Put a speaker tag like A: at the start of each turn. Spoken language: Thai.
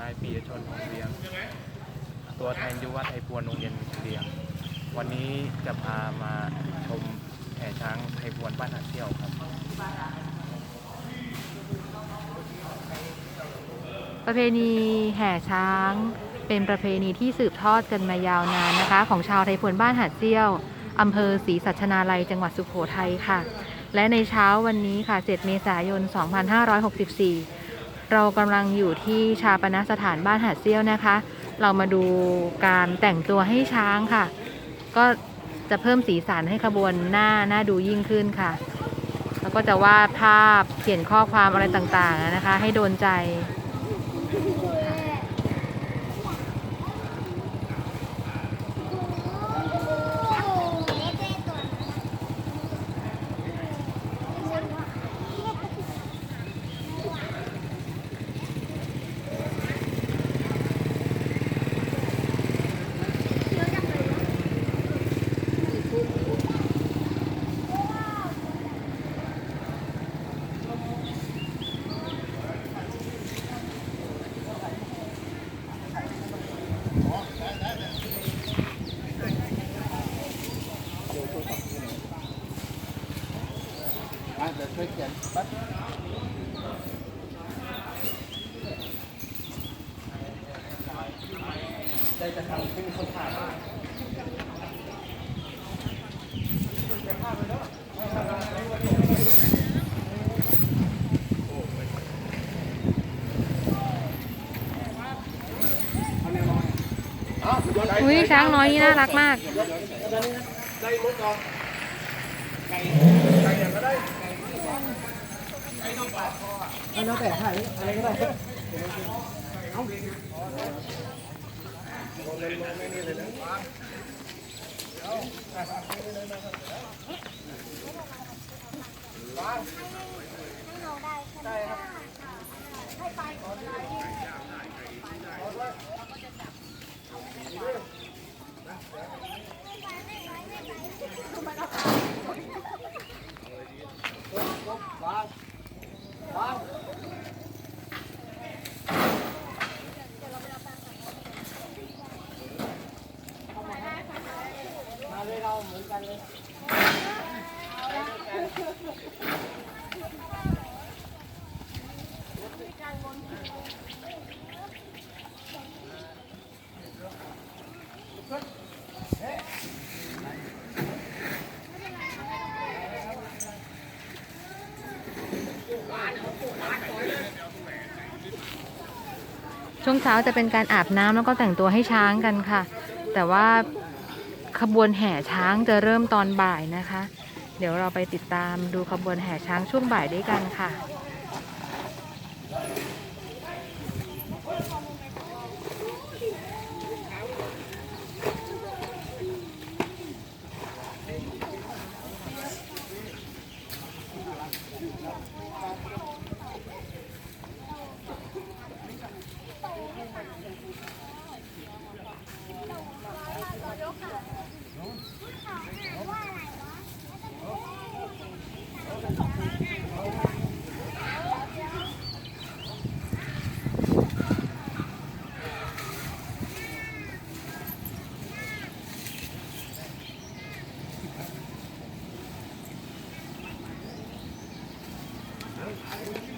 A: นายปียชนทองเวียง ตัวแทนยุวไทยพวนโรงเรียนเรียง วันนี้จะพามาชมแห่ช้างไทยพวนบ้านหัดเที่ยวครับ
B: ประเพณีแห่ช้างเป็นประเพณีที่สืบทอดกันมายาวนานนะคะ ของชาวไทยพวนบ้านหาดเซี่ยวอำเภอศรีสัชนาลัยจังหวัดสุโขทัยค่ะ และในเช้าวันนี้ค่ะ 7 เมษายน 2564 เรากำลังอยู่ที่ชาปนสถานบ้านหาดเซี่ยวนะคะ เรามาดูการแต่งตัวให้ช้างค่ะ ก็จะเพิ่มสีสันให้ขบวนหน้าหน้าดูยิ่งขึ้นค่ะ แล้วก็จะวาดภาพเขียนข้อความอะไรต่างๆนะคะ ให้โดนใจ
C: เดี๋ยวช่วยเขียนปั๊บ
B: อุ้ยช้างน้อยนี่น่ารักมาก
C: แล้วแต่ถ่ายอะไรก็ได้
B: ช่วงเช้าจะเป็นการอาบน้ำแล้วก็แต่งตัวให้ช้างกันค่ะ แต่ว่าขบวนแห่ช้างจะเริ่มตอนบ่ายนะคะ เดี๋ยวเราไปติดตามดูขบวนแห่ช้างช่วงบ่ายด้วยกันค่ะ
C: เ